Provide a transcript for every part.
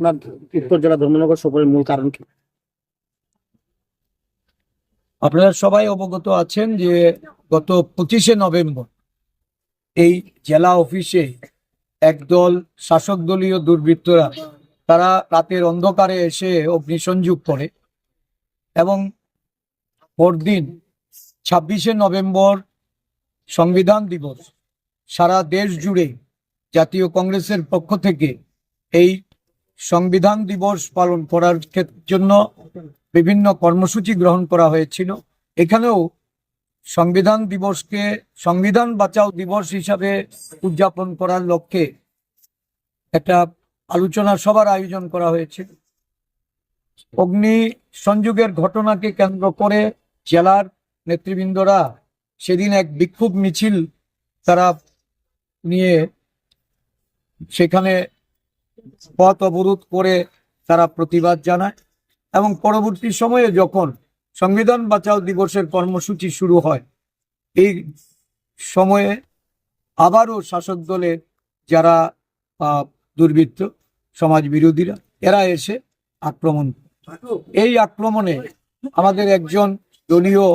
আপনার উত্তর জেলা ধর্মনগর সফরের মূল কারণ কি? আপনারা সবাই অবগত আছেন যে গত পঁচিশে নভেম্বর এই জেলা অফিসে একদল শাসক দলীয় দুর্বৃত্তরা তারা রাতের অন্ধকারে এসে অগ্নিসংযোগ করে এবং পরদিন ছাব্বিশে নভেম্বর সংবিধান দিবস সারা দেশ জুড়ে জাতীয় কংগ্রেসের পক্ষ থেকে এই সংবিধান দিবস পালন করার জন্য বিভিন্ন কর্মসূচি গ্রহণ করা হয়েছিল। এখানেও সংবিধান দিবসকে সংবিধান বাঁচাও দিবস হিসাবে উদযাপন করার লক্ষ্যে একটা আলোচনা সভার আয়োজন করা হয়েছে। অগ্নি সংযোগের ঘটনাকে কেন্দ্র করে জেলার নেতৃবৃন্দরা সেদিন এক বিক্ষোভ মিছিল তারা নিয়ে সেখানে পথ অবরোধ করে তারা প্রতিবাদ জানায় এবং পরবর্তী সময়ে যখন সংবিধান বাঁচাও দিবসের কর্মসূচি শুরু হয়, এই সময়ে আবারও শাসক দলের যারা দুর্বৃত্ত সমাজ বিরোধীরা এরা এসে আক্রমণ এই আক্রমণে আমাদের একজন দলীয়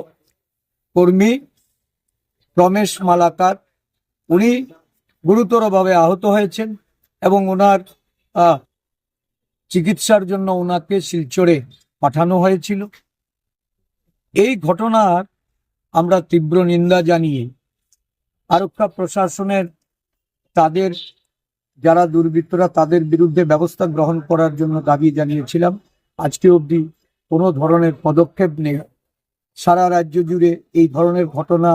কর্মী, রমেশ মালাকার, উনি গুরুতরভাবে আহত হয়েছেন এবং ওনার চিকিৎসার জন্য ওনাকে শিলচরে পাঠানো হয়েছিল। এই ঘটনার আমরা তীব্র নিন্দা জানিয়ে আরক্ষা প্রশাসনের তাদের, যারা দুর্বৃত্তরা তাদের বিরুদ্ধে ব্যবস্থা গ্রহণ করার জন্য দাবি জানিয়েছিলাম। আজকে অবধি কোনো ধরনের পদক্ষেপ নেই। সারা রাজ্য জুড়ে এই ধরনের ঘটনা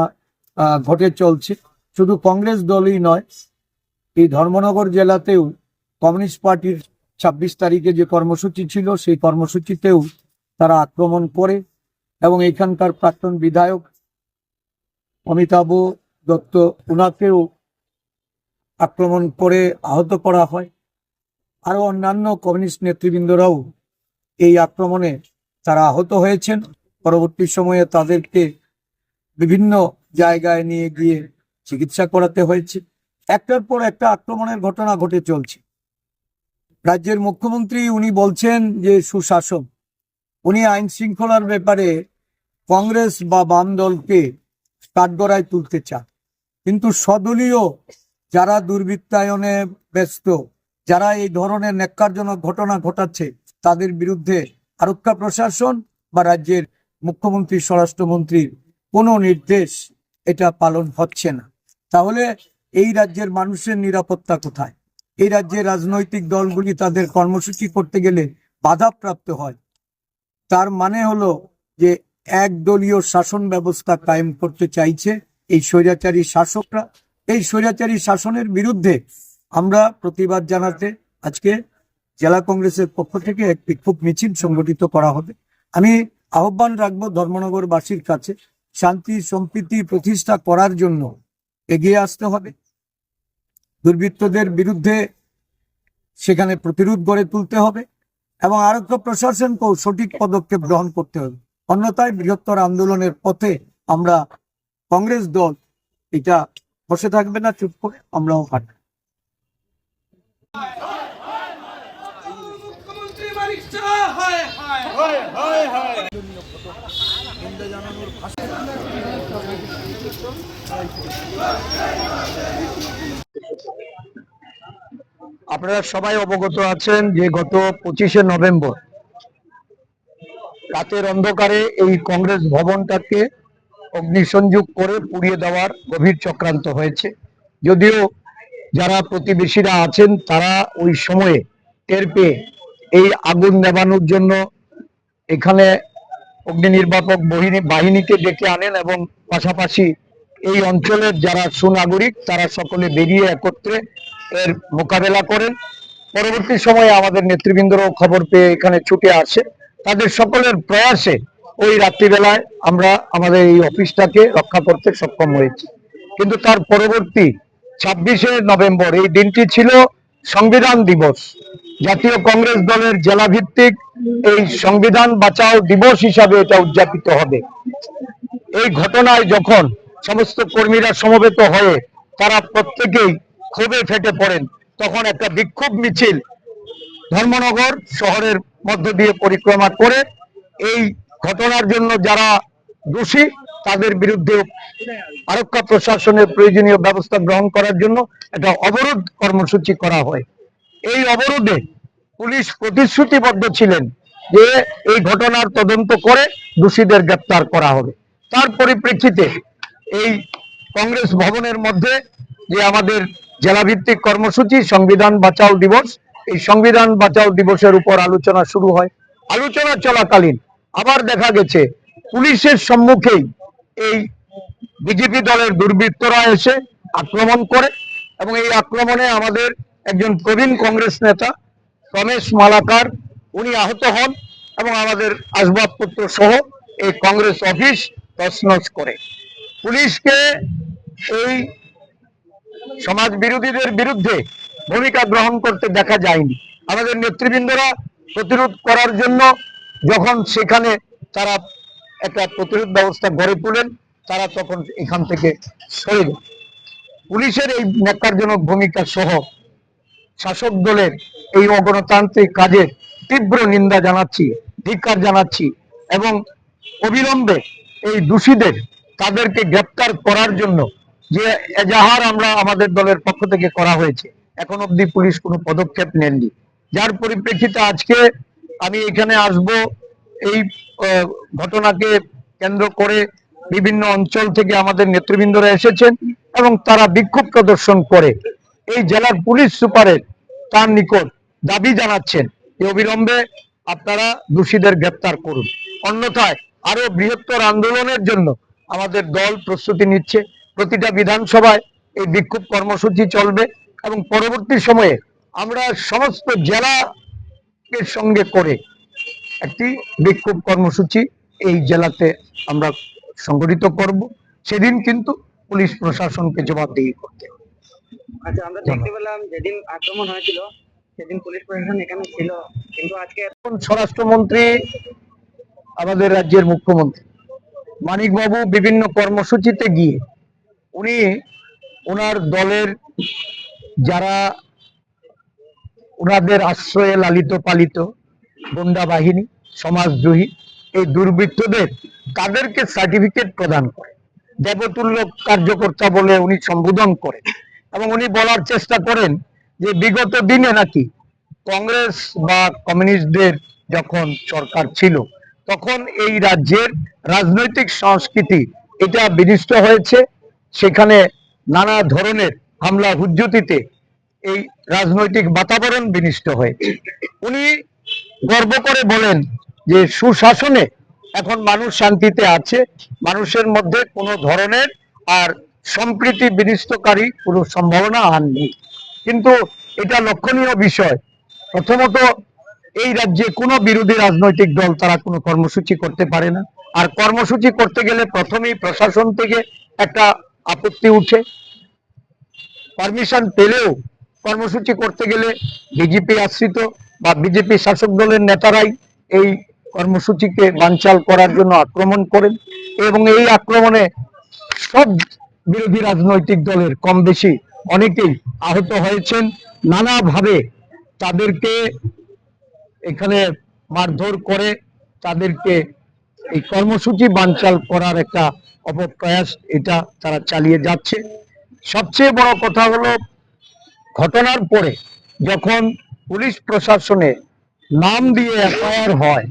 ঘটে চলছে। শুধু কংগ্রেস দলই নয়, এই ধর্মনগর জেলাতেও কমিউনিস্ট পার্টির ছাব্বিশ তারিখে যে কর্মসূচি ছিল, সেই কর্মসূচিতেও তারা আক্রমণ করে এবং এখানকার প্রাক্তন বিধায়ক অমিতাভ দত্ত ওনাকেও আক্রমণ করে আহত করা হয়। আরও অন্যান্য কমিউনিস্ট নেতৃবৃন্দরাও এই আক্রমণে তারা আহত হয়েছেন। পরবর্তী সময়ে তাদেরকে বিভিন্ন জায়গায় নিয়ে গিয়ে চিকিৎসা করাতে হয়েছে। একটার পর একটা আক্রমণের ঘটনা ঘটে চলছে। রাজ্যের মুখ্যমন্ত্রী উনি বলছেন যে সুশাসন, উনি আইন শৃঙ্খলার ব্যাপারে কংগ্রেস বা বাম দলকে কাঠগড়ায় তুলতে চান। কিন্তু সদলীয় যারা দুর্বৃত্তায়নে ব্যস্ত, যারা এই ধরনের ন্যাক্কারজনক ঘটনা ঘটাচ্ছে, তাদের বিরুদ্ধে আরক্ষা প্রশাসন বা রাজ্যের মুখ্যমন্ত্রী, স্বরাষ্ট্রমন্ত্রীর কোনো নির্দেশ এটা পালন হচ্ছে না। তাহলে এই রাজ্যের মানুষের নিরাপত্তা কোথায়? এই রাজ্যের রাজনৈতিক দলগুলি তাদের কর্মসূচি করতে গেলে বাধাপ্রাপ্ত হয়। তার মানে হলো যে একদলীয় শাসন ব্যবস্থা কায়েম করতে চাইছে এই স্বৈরাচারী শাসকরা। এই স্বৈরাচারী শাসনের বিরুদ্ধে আমরা প্রতিবাদ জানাতে আজকে জেলা কংগ্রেসের পক্ষ থেকে এক বিক্ষোভ মিছিল সংগঠিত করা হবে। আমি আহ্বান রাখব ধর্মনগরবাসীর কাছে, শান্তি, সম্প্রীতি প্রতিষ্ঠা করার জন্য এগিয়ে আসতে হবে। দুর্বৃত্তদের বিরুদ্ধে সেখানে প্রতিরোধ গড়ে তুলতে হবে এবং আরক্ষা প্রশাসনকেও সঠিক পদক্ষেপ গ্রহণ করতে হবে। অন্যথায় বৃহত্তর আন্দোলনের পথে আমরা কংগ্রেস দল, এটা বসে থাকবে না, চুপ করে আমরাও হাঁটব। মুখ্যমন্ত্রী আপনারা সবাই অবগত আছেন যে গত পঁচিশে নভেম্বর রাতের অন্ধকারে এই কংগ্রেস ভবনটাকে অগ্নিসংযোগ করে পুড়িয়ে দেওয়ার গভীর চক্রান্ত হয়েছে। যদিও যারা প্রতিবেশীরা আছেন, তারা ওই সময়ে টের পেয়ে এই আগুন নেবানোর জন্য এখানে অগ্নি নির্বাপক বাহিনী, বাহিনীকে ডেকে আনেন এবং পাশাপাশি এই অঞ্চলের যারা সুনাগরিক, তারা সকলে বেরিয়ে একত্রে এর মোকাবেলা করেন। পরবর্তী সময়ে আমাদের নেতৃবৃন্দরাও খবর পেয়ে এখানে ছুটে আসে। তাদের সকলের প্রয়াসে ওই রাত্রিবেলায় আমরা আমাদের এই অফিসটাকে রক্ষা করতে সক্ষম হয়েছি। কিন্তু তার পরবর্তী ছাব্বিশে নভেম্বর, এই দিনটি ছিল সংবিধান দিবস। জাতীয় কংগ্রেস দলের জেলা ভিত্তিক এই সংবিধান বাঁচাও দিবস হিসাবে এটা উদযাপিত হবে। এই ঘটনায় যখন সমস্ত কর্মীরা সমবেত হয়ে, তারা প্রত্যেকেই ক্ষোভে ফেটে পড়েন, তখন একটা বিক্ষোভ মিছিল ধর্মনগর শহরের মধ্য দিয়ে পরিক্রমা করে এই ঘটনার জন্য যারা দোষী, তাদের বিরুদ্ধে আরক্ষা প্রশাসনের প্রয়োজনীয় ব্যবস্থা গ্রহণ করার জন্য একটা অবরোধ কর্মসূচি করা হয়। এই অবরোধে পুলিশ প্রতিশ্রুতিবদ্ধ ছিলেন যে এই ঘটনার তদন্ত করে দোষীদের গ্রেপ্তার করা হবে। তার পরিপ্রেক্ষিতে এই কংগ্রেস ভবনের মধ্যে যে আমাদের জেলাভিত্তিক কর্মসূচি, সংবিধান বাঁচাও দিবস। এই সংবিধান বাঁচাও দিবসের উপর আলোচনা শুরু হয়। আলোচনা চলাকালীন আবার দেখা গেছে, পুলিশের সম্মুখেই এই বিজেপি দলের দুর্বৃত্তরা এসে আক্রমণ করে এবং এই আক্রমণে আমাদের একজন প্রবীণ কংগ্রেস নেতা, রমেশ মালাকার, উনি আহত হন এবং আমাদের আসবাবপত্র সহ এই কংগ্রেস অফিস তছনছ করে। পুলিশকে এই সমাজ বিরোধীদের বিরুদ্ধে ভূমিকা গ্রহণ করতে দেখা যায়নি। আমাদের নেতৃবৃন্দরা প্রতিরোধ করার জন্য যখন সেখানে তারা একটা প্রতিরোধ ব্যবস্থা গড়ে তোলেন, তারা তখন এখান থেকে সরে যায় পুলিশের এই ন্যাক্কারজনক ভূমিকা সহ শাসক দলের এই অগণতান্ত্রিক কাজের তীব্র নিন্দা জানাচ্ছি, ধিক্কার জানাচ্ছি এবং অবিলম্বে এই দোষীদের তাদেরকে গ্রেপ্তার করার জন্য যে এজাহার আমরা আমাদের দলের পক্ষ থেকে করা হয়েছে। এখন অবধি পুলিশ কোনো পদক্ষেপ নেননি। যার পরিপ্রেক্ষিতে আজকে আমি এখানে আসব, এই ঘটনাকে কেন্দ্র করে বিভিন্ন অঞ্চল থেকে আমাদের নেতৃবৃন্দরা এসেছেন এবং তারা বিক্ষোভ প্রদর্শন করে। এই জেলার পুলিশ সুপারের তার নিকট দাবি জানাচ্ছেন যে, অবিলম্বে আপনারা দোষীদের গ্রেপ্তার করুন। অন্যথায় আরও বৃহত্তর আন্দোলনের জন্য আমাদের দল প্রস্তুতি নিচ্ছে। প্রতিটা বিধানসভায় এই বিক্ষোভ কর্মসূচি চলবে এবং পরবর্তী সময়ে আমরা সমস্ত জেলাকে সঙ্গে করে একটি বিক্ষোভ কর্মসূচি এই জেলাতে আমরা সংগঠিত করব সেদিন কিন্তু পুলিশ প্রশাসনকে জবাবদিহি করতে হবে। আচ্ছা আমরা দেখতে পেলাম যেদিন আক্রমণ হয়েছিল সেদিন পুলিশ প্রশাসন এখানে ছিল কিন্তু আজকে এখন স্বরাষ্ট্রমন্ত্রী আমাদের রাজ্যের মুখ্যমন্ত্রী মানিকবাবু বিভিন্ন কর্মসূচিতে গিয়ে উনি ওনার দলের যারা ওনাদের আশ্রয়ে লালিত পালিত গুন্ডা বাহিনী, সমাজদ্রোহী, এই দুর্বৃত্তদের তাদেরকে সার্টিফিকেট প্রদান করে। দেবতুল্য কার্যকর্তা বলে উনি সম্বোধন করেন এবং উনি বলার চেষ্টা করেন যে বিগত দিনে নাকি কংগ্রেস বা কমিউনিস্টদের যখন সরকার ছিল, তখন এই রাজ্যের রাজনৈতিক সংস্কৃতি এটা বিনিষ্ট হয়েছে। সেখানে নানা ধরনের হামলা হুজ্জতিতে এই রাজনৈতিক বাতাবরণ বিনিষ্ট হয়েছে উনি গর্ব করে বলেন যে সুশাসনে এখন মানুষ শান্তিতে আছে, মানুষের মধ্যে কোনো ধরনের আর সম্প্রীতি বিনিষ্টকারী কোনো সম্ভাবনা আর নেই। কিন্তু এটা লক্ষণীয় বিষয়। প্রথমত, এই রাজ্যে কোনো বিরোধী রাজনৈতিক দল তারা কোনো কর্মসূচি করতে পারে না। আর কর্মসূচি করতে গেলে প্রথমেই প্রশাসন থেকে একটা আপত্তি উঠে। পারমিশন পেলেও কর্মসূচি করতে গেলে বিজেপি আশ্রিত বা বিজেপি শাসক দলের নেতারাই এই কর্মসূচিকে বানচাল করার জন্য আক্রমণ করেন এবং এই আক্রমণে সব বিরোধী রাজনৈতিক দলের কম বেশি অনেকেই আহত হয়েছেন। নানাভাবে তাদেরকে এখানে মারধর করে তাদেরকে এই কর্মসূচি বানচাল করার একটা অপপ্রয়াস এটা তারা চালিয়ে যাচ্ছে। সবচেয়ে বড় কথা হলো, ঘটনার পরে যখন পুলিশ প্রশাসনে নাম দিয়ে এফআইআর হয়,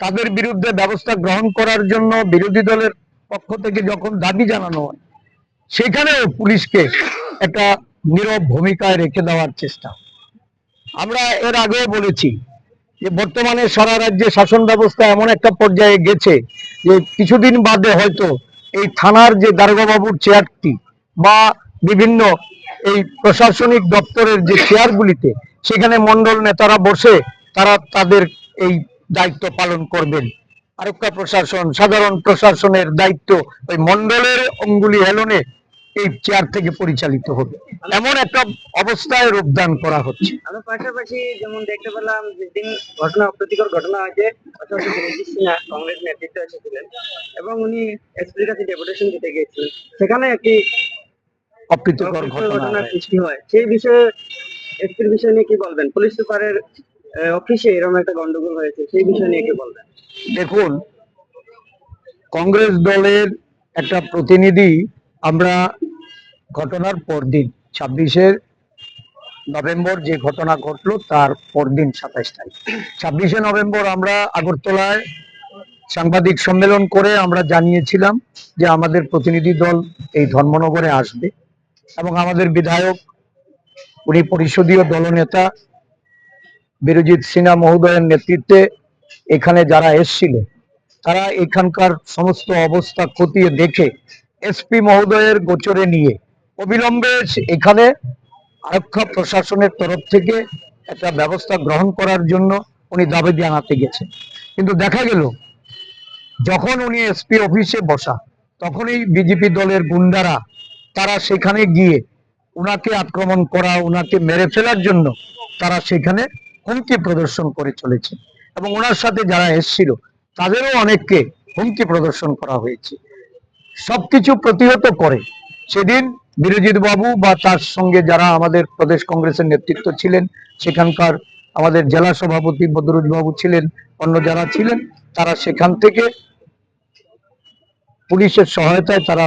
তাদের বিরুদ্ধে ব্যবস্থা গ্রহণ করার জন্য বিরোধী দলের পক্ষ থেকে যখন দাবি জানানো হয়, সেখানেও পুলিশকে একটা নীরব ভূমিকায় রেখে দেওয়ার চেষ্টা। আমরা এর আগেও বলেছি যে বর্তমানে সারা রাজ্যে শাসন ব্যবস্থা এমন একটা পর্যায়ে গেছে যে কিছুদিন বাদে হয়তো এই থানার যে দারোগাবাবুর চেয়ারটি বা বিভিন্ন এই প্রশাসনিক দপ্তরের যে চেয়ারগুলিতে সেখানে মন্ডল নেতারা বসে তারা তাদের এই দায়িত্ব পালন করবেন। আরক্ষা প্রশাসন, সাধারণ প্রশাসনের দায়িত্ব ওই মন্ডলের অঙ্গুলি হেলনে এই চেয়ার থেকে পরিচালিত হবে। এমন একটা অবস্থায় রূপদান করা হচ্ছে। আমরা পাশাপাশি যেমন দেখতে পেলাম যেদিন ঘটনা অপ্রীতিকর ঘটনা হয়েছে কংগ্রেস নেতৃত্ব এসেছিলেন এবং উনি এসপির কাছে ডেপুটেশন দিতে গিয়েছিলেন। সেখানে একটি অপ্রীতিকর ঘটনা সৃষ্টি হয়। সেই বিষয়ে এসপির বিষয় নিয়ে কি বলবেন? পুলিশ সুপারের অফিসে এরকম একটা গন্ডগোল হয়েছে সেই বিষয় নিয়ে কি বলবেন? দেখুন কংগ্রেস দলের একটা প্রতিনিধি আমরা ঘটনার পরদিন, ছাব্বিশের নভেম্বর যে ঘটনা ঘটলো, তার পরদিন সাতাইশ তারিখ। ছাব্বিশে নভেম্বর আমরা আগরতলায় সাংবাদিক সম্মেলন করে আমরা জানিয়েছিলাম যে আমাদের প্রতিনিধি দল এই ধর্মনগরে আসবে এবং আমাদের বিধায়ক, উনি পরিষদীয় দলনেতা বিরজিৎ সিনহা মহোদয়ের নেতৃত্বে এখানে যারা এসছিল, তারা এখানকার সমস্ত অবস্থা খতিয়ে দেখে এসপি মহোদয়ের গোচরে নিয়ে অবিলম্বে এখানে আরক্ষা প্রশাসনের তরফ থেকে একটা ব্যবস্থা গ্রহণ করার জন্য উনি দাবি জানাতে গেছেন কিন্তু দেখা গেল, যখন উনি এসপি অফিসে বসা, তখনই বিজেপি দলের গুন্ডারা, তারা সেখানে গিয়ে উনাকে আক্রমণ করা, উনাকে মেরে ফেলার জন্য তারা সেখানে হুমকি প্রদর্শন করে চলেছে। এবং ওনার সাথে যারা এসছিল, তাদেরও অনেককে হুমকি প্রদর্শন করা হয়েছে। সবকিছু প্রতিহত করে সেদিন বিরজিৎ বাবু বা তার সঙ্গে যারা আমাদের প্রদেশ কংগ্রেসের নেতৃত্ব ছিলেন, সেখানকার আমাদের জেলা সভাপতি বদরুজ বাবু ছিলেন, অন্য যারা ছিলেন, তারা সেখান থেকে পুলিশের সহায়তায় তারা